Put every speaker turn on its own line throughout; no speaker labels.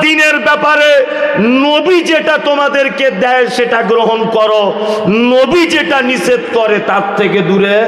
দিনের ব্যাপারে নবী যেটা তোমাদেরকে দেয় সেটা গ্রহণ করো। নবী যেটা নিষেধ করে তার থেকে দূরে।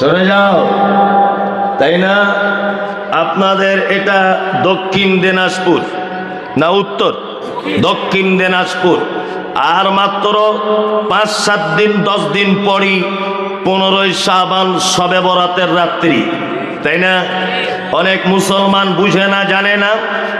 সরে যাও। তাই না? আপনাদের এটা দক্ষিণ দিনাজপুর না উত্তর? দক্ষিণ দিনাজপুর। আর মাত্র পাঁচ, সাত দিন, দশ দিন পরই পনেরোই সাবান সবে বরাতের রাত্রি। তাই না? অনেক মুসলমান বুঝে না, জানে না,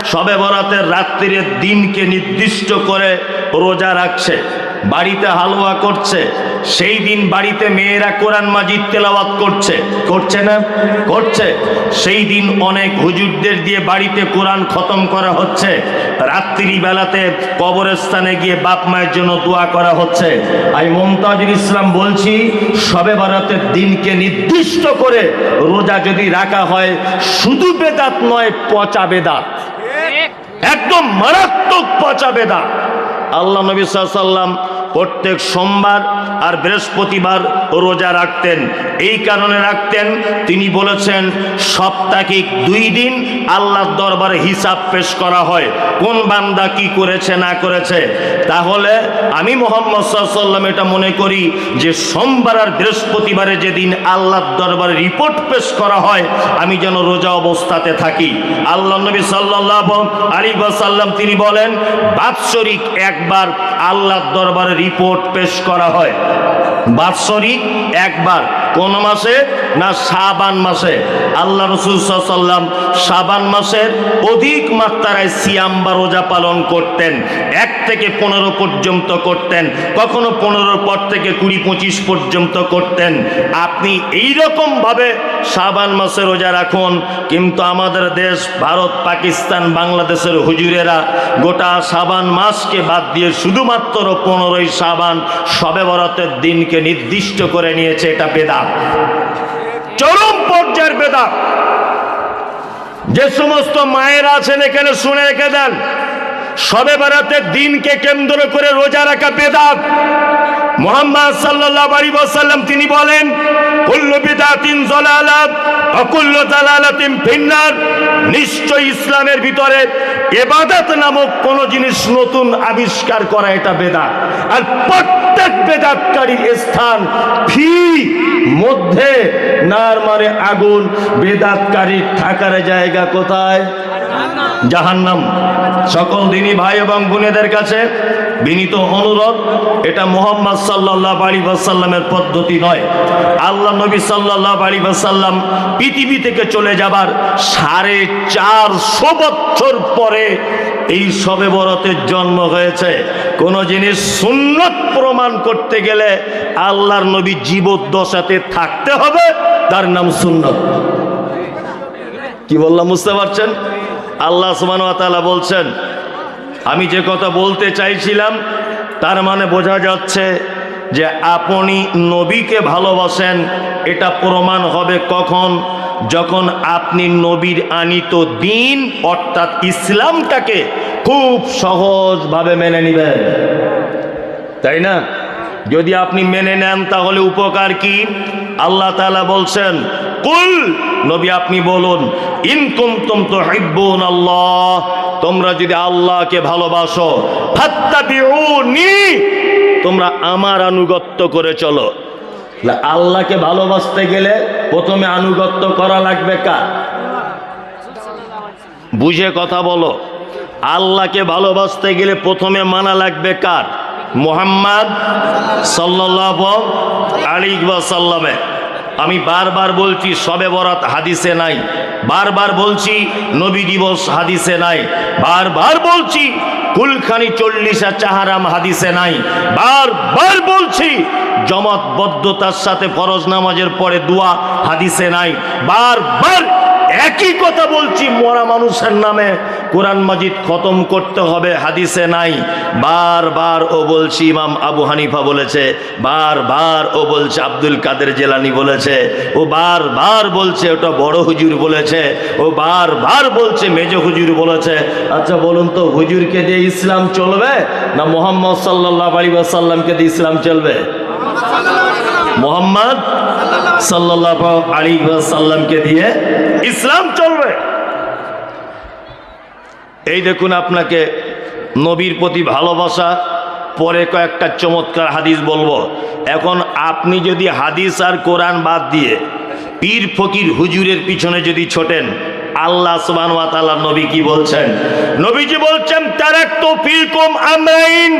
সবে বরাতের রাত্রির দিনকে নির্দিষ্ট করে রোজা রাখছে। বাড়িতে হালুয়া করছে। সেই দিন বাড়িতে মেয়েরা কোরআন মাজিদ তেলাওয়াত করছে। করছে না? করছে। সেই দিন অনেক হুজুরদের দিয়ে বাড়িতে কোরআন খতম করা হচ্ছে। রাত্রি বেলাতে কবরস্থানে গিয়ে বাপ মায়ের জন্য দোয়া করা হচ্ছে। আমি মমতাজুল ইসলাম বলছি সবে বারাতের দিনকে নির্দিষ্ট করে রোজা যদি রাখা হয় শুধু বেদাত নয় পচা বেদাত। একদম মারাত্মক পচা বেদাত। আল্লাহ নবী সাল্লাম প্রত্যেক সোমবার আর বৃহস্পতিবার রোজা রাখতেন। এই কারণে রাখতেন। তিনি বলেছেন, সাপ্তাহিক দুই দিন আল্লাহর দরবারে হিসাব পেশ করা হয়। কোন বান্দা কি করেছে, না করেছে? তাহলে আমি মোহাম্মদ সাল্লাম এটা মনে করি যে সোমবার আর বৃহস্পতিবারে যেদিন আল্লাহর দরবারে রিপোর্ট পেশ করা হয়, আমি যেন রোজা অবস্থাতে থাকি। আল্লাহ নবী সাল্লাহ আলী সাল্লাম তিনি বলেন, বাৎসরিক একবার আল্লাহর দরবারে রিপোর্ট পেশ করা হয়। বাৎসরিক একবার, কোন মাসে না সাবান মাসে? আল্লাহ রসুল সাবান মাসের অধিক মাত্রায় সিয়াম বা রোজা পালন করতেন। এক থেকে পনেরো পর্যন্ত করতেন, কখনো পনেরোর পর থেকে কুড়ি পঁচিশ পর্যন্ত করতেন। আপনি এই ভাবে সাবান মাসে রোজা রাখুন, কিন্তু আমাদের দেশ, ভারত, পাকিস্তান, বাংলাদেশের হুজুরেরা গোটা সাবান মাসকে বাদ দিয়ে শুধুমাত্র পনেরোই সাবান সবে বরাতের দিনকে নির্দিষ্ট করে নিয়েছে, এটা বেদাত। চরম পর্যায়ের বেদাত। যে সমস্ত মায়ের আছেন এখানে শুনে রেখে দেন। সবে বেড়াতে দিনকে কেন্দ্র করে রোজা রাখা বেদাত। মোহাম্মদ সাল্লাল্লাহু আলাইহি ওয়াসাল্লাম তিনি বলেন, কুল্লু বিদাতিন জালালাত অকুল্লু জালালাতিন ফিন্নার। নিশ্চয় ইসলামের ভিতরে এবাদত নামক কোন জিনিস নতুন আবিষ্কার করা এটা বেদাত। আর প্রত্যেক বেদাতকারীর স্থান ফি মধ্যে, নার মারে আগুন। বেদাতকারীর থাকার জায়গা কোথায়? জাহান্নাম। সকল দিনই ভাই এবং বোনেদের কাছে বিনীত অনুরোধ, এটা মোহাম্মদ সাল্লাহ আলী সাল্লামের পদ্ধতি নয়। আল্লাহ নবী সাল্লাহ আলী সাল্লাম পৃথিবী থেকে চলে যাবার সাড়ে চারশো বছর পরে এই সবে বরতের জন্ম হয়েছে। কোন জিনিস সুন্নত প্রমাণ করতে গেলে আল্লাহর নবী জীবদ্দশাতে থাকতে হবে, তার নাম সুন্নত। কি বললাম, বুঝতে পারছেন? আল্লাহ সুবান বলছেন, আমি যে কথা বলতে চাইছিলাম, তার মানে বোঝা যাচ্ছে যে আপনি নবীকে ভালোবাসেন, এটা প্রমাণ হবে কখন? যখন আপনি নবীর আনিত দিন, অর্থাৎ ইসলামটাকে খুব সহজভাবে মেনে নেবেন। তাই না? যদি আপনি মেনে নেন, তাহলে উপকার কি? আল্লাহ তাআলা বলছেন কুল, নবী আপনি বলুন ইনকুম তুম তো হিব্বুন আল্লাহ তোমরা যদি আল্লাহকে ভালোবাসো তোমরা আমার আনুগত্য করে চলো। আল্লাহকে ভালোবাসতে গেলে প্রথমে আনুগত্য করা লাগবে কার? বুঝে কথা বলো। আল্লাহকে ভালোবাসতে গেলে প্রথমে মানা লাগবে কার? মোহাম্মদ সাল্লাহ আলী সাল্লামে আমি বারবার বলছি, সবে বরাত হাদিসে নাই। বারবার বলছি, নবী দিবস হাদিসে নাই। বারবার বলছি কুলখানি চল্লিশা চাহারাম হাদিসে নাই। বারবার বলছি, জমাতবদ্ধতার সাথে ফরজ নামাজের পরে দোয়া হাদিসে নাই। বারবার একই কথা বলছি, মরা মানুষের নামে কোরআন মাজিদ খতম করতে হবে, হাদিসে নাই। বারবার ও বলছি, ইমাম আবু হানিফা বলেছে বারবার ও বলছে, আব্দুল কাদের জেলানি বলেছে, ও বারবার বলছে, ওটা বড় হুজুর বলেছে, ও বারবার বলছে, মেজ হুজুর বলেছে। আচ্ছা বলুন তো, হুজুরকে দিয়ে ইসলাম চলবে, না মোহাম্মদ সাল্লাহ আলী সাল্লামকে দিয়ে ইসলাম চলবে? মোহাম্মদ সাল্লাহ আলী সাল্লামকে দিয়ে ইসলাম চলবে। এই দেখুন আপনাকে নবীর প্রতি ভালোবাসা, পরে কয়েকটা চমৎকার হাদিস বলব। এখন আপনি যদি হাদিস আর কোরআন বাদ দিয়ে পীর ফকির হুজুরের পিছনে যদি ছোটেন আল্লাহ তাআলা নবী কি বলছেন? নবীজি বলছেন, তারাকতু ফিকুম আমরাইন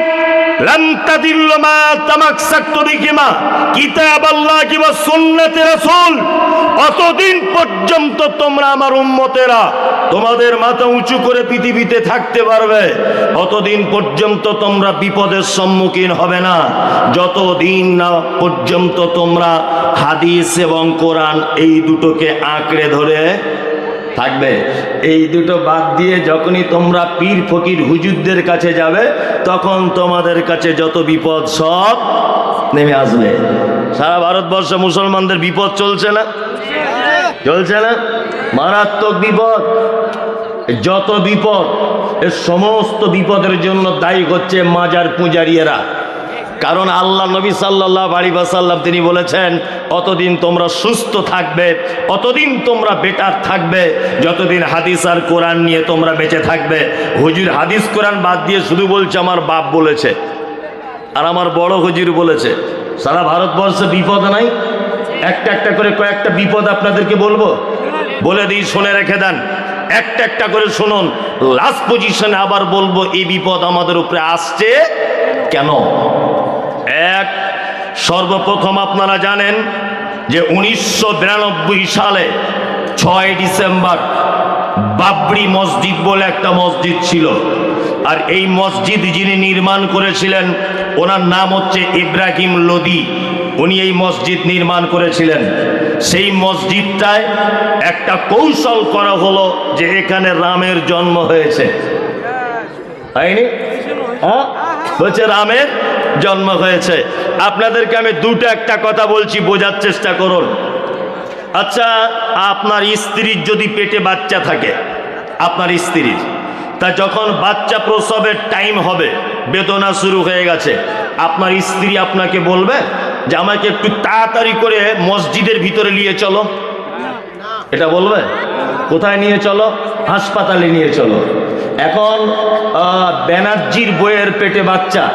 লাম তাদিল্লু মা তামাক্সাকতু বিহিমা কিতাবাল্লাহি ওয়া সুন্নাতি রাসূল। অতদিন পর্যন্ত তোমরা আমার উম্মতেরা তোমাদের মাথা উঁচু করে পৃথিবীতে থাকতে পারবে। অতদিন পর্যন্ত তোমরা বিপদের সম্মুখীন হবে না। যতদিন না পর্যন্ত তোমরা হাদিস এবং কোরআন এই দুটোকে আঁকড়ে ধরে থাকবে। এই দুটো বাদ দিয়ে যখনই তোমরা পীর ফকির হুজুরদের কাছে যাবে, তখন তোমাদের কাছে যত বিপদ সব নেমে আসবে। সারা ভারতবর্ষে মুসলমানদের বিপদ চলছে না? চলছে না? মারাত্মক বিপদ। যত বিপদ এর সমস্ত বিপদের জন্য দায়ী হচ্ছে মাজার পূজারিয়েরা। কারণ আল্লাহ নবী সাল্লাহ আলী সাল্লাম তিনি বলেছেন, অতদিন তোমরা সুস্থ থাকবে, অতদিন তোমরা বেটার থাকবে। যতদিন হাদিস আর কোরআন নিয়ে তোমরা বেঁচে থাকবে, হুজুর হাদিস কোরআন বাদ দিয়ে শুধু বলছে, আমার বাপ বলেছে। আর আমার বড় হুজুর বলেছে। সারা ভারতবর্ষে বিপদ নাই? একটা একটা করে কয়েকটা বিপদ আপনাদেরকে বলব? বলে দিই, শুনে রেখে দেন। একটা একটা করে শুনুন। লাস্ট পজিশনে আবার বলব, এই বিপদ আমাদের উপরে আসছে কেন? এক, সর্বপ্রথম আপনারা জানেন যে উনিশশো বিরানব্বই সালে ছয় ডিসেম্বর বাবরি মসজিদ বলে একটা মসজিদ ছিল। আর এই মসজিদ যিনি নির্মাণ করেছিলেন, ওনার নাম হচ্ছে ইব্রাহিম লোদি। উনি এই মসজিদ নির্মাণ করেছিলেন। সেই মসজিদটায় একটা কৌশল করা হলো যে এখানে রামের জন্ম হয়েছে। হয়নি? হ্যাঁ? বলছে রামের জন্ম হয়েছে। আপনাদেরকে আমি দুটো একটা কথা বলছি, বোঝার চেষ্টা করুন। আচ্ছা আপনার স্ত্রীর যদি পেটে বাচ্চা থাকে, আপনার স্ত্রীর, তা যখন বাচ্চা প্রসবের টাইম হবে, বেদনা শুরু হয়ে গেছে, আপনার স্ত্রী আপনাকে বলবে যে, আমাকে একটু তাড়াতাড়ি করে মসজিদের ভিতরে নিয়ে চলো। এটা বলবে? কোথায় নিয়ে চলো? হাসপাতালে নিয়ে চলো। এখন ব্যানার্জির বইয়ের পেটে বাচ্চা।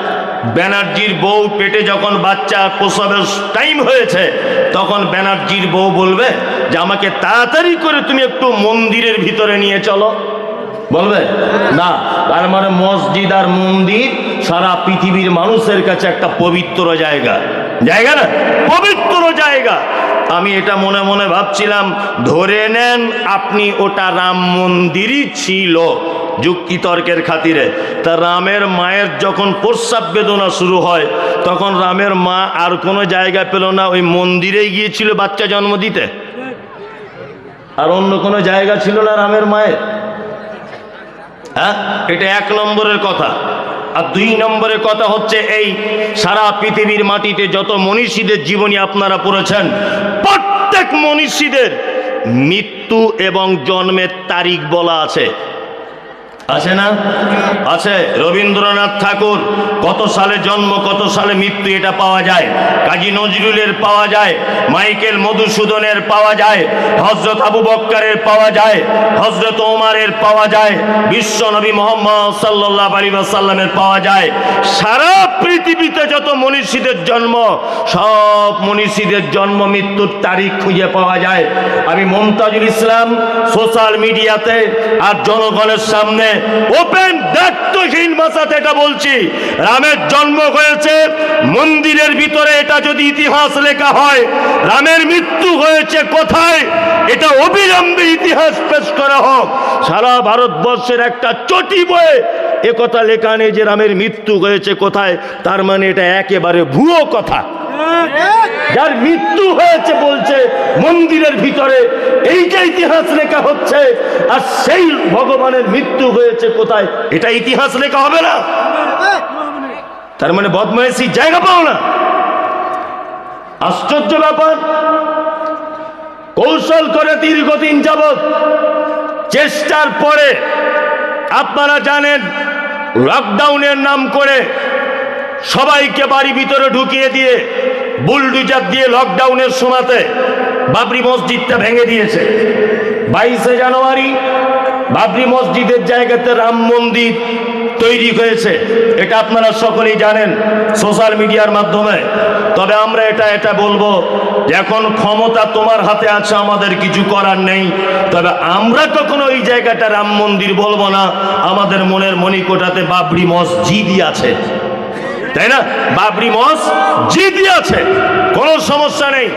ব্যানার্জির বউ পেটে যখন বাচ্চা প্রসবের টাইম হয়েছে, তখন ব্যানার্জির বউ বলবে যে, আমাকে তাড়াতাড়ি করে তুমি একটু মন্দিরের ভিতরে নিয়ে চলো। বলবে? না। তার মানে মসজিদ আর মন্দির সারা পৃথিবীর মানুষের কাছে একটা পবিত্র জায়গা। জায়গা না? পবিত্র জায়গা। আমি এটা মনে মনে ভাবছিলাম, ধরে নেন আপনি ওটা রাম মন্দিরই ছিল। যুক্তি তর্কের খাতিরে। তা রামের মায়ের যখন প্রস্রাব বেদনা শুরু হয়, তখন রামের মা আর কোনো জায়গা পেল না, ওই মন্দিরেই গিয়েছিল বাচ্চা জন্ম দিতে। আর অন্য কোনো জায়গা ছিল না রামের মায়ের? হ্যাঁ? এটা এক নম্বরের কথা। আর দুই নম্বরের কথা হচ্ছে এই, সারা পৃথিবীর মাটিতে যত মনীষীদের জীবনী আপনারা পড়েছেন, প্রত্যেক মনীষীদের মৃত্যু এবং জন্মের তারিখ বলা আছে। আছে না? আছে। রবীন্দ্রনাথ ঠাকুর, কত সালে জন্ম, কত সালে মৃত্যু এটা পাওয়া যায়? কাজী নজরুলের পাওয়া যায়, মাইকেল মধুসূদনের পাওয়া যায় হজরত আবু বক্কারের পাওয়া যায় হজরত ওমারের পাওয়া যায়, বিশ্ব নবী মোহাম্মদ সাল্লাহ আলী সাল্লামের পাওয়া যায়। সারা পৃথিবীতে যত মনীষীদের জন্ম, সব মনীষীদের জন্ম মৃত্যুর তারিখ খুঁজে পাওয়া যায়। আমি মমতাজুল ইসলাম, সোশ্যাল মিডিয়াতে আর জনগণের সামনে ওপেন দায়িত্বহীন ভাষাতে এটা বলছি। রামের জন্ম হয়েছে, মন্দিরের ভিতরে এটা যদি ইতিহাস লেখা হয়, রামের মৃত্যু হয়েছে কোথায়? এটা অবিলম্বে ইতিহাস পেশ করা হোক। সারা ভারতবর্ষের একটা চটি বয়ে এ কথা লেখা নেই যে রামের মৃত্যু হয়েছে কোথায়, তার মানে এটা একেবারে ভুয়ো কথা। যার মৃত্যু হয়েছে বলছে মন্দিরের ভিতরে, এইটা ইতিহাস লেখা হচ্ছে, আর সেই ভগবানের মৃত্যু হয়েছে কোথায়, এটা ইতিহাস লেখা হবে না। তার মানে বদমাইশি জায়গা পাও না। আশ্চর্য ব্যাপার, কৌশল করে দীর্ঘদিন যাবৎ চেষ্টার পরে আপনারা জানেন লকডাউনের নাম করে সবাইকে বাড়ি ভিতরে ঢুকিয়ে দিয়ে বুলডুজার দিয়ে লকডাউনের সময়তে বাবরি মসজিদটা ভেঙে দিয়েছে। বাইশে জানুয়ারি বাবরি মসজিদের জায়গাতে রাম মন্দির তৈরি হয়েছে, এটা আপনারা সকলেই জানেন সোশ্যাল মিডিয়ার মাধ্যমে। তবে আমরা এটা এটা বলব, এখন ক্ষমতা তোমার হাতে আছে, আমাদের কিছু করার নেই। তবে আমরা কখনো ওই জায়গাটা রাম মন্দির বলব না, আমাদের মনের মণিকোটাতে বাবরি মসজিদই আছে। তাই না? বাবরি মসজিদই আছে, কোনো সমস্যা নেই।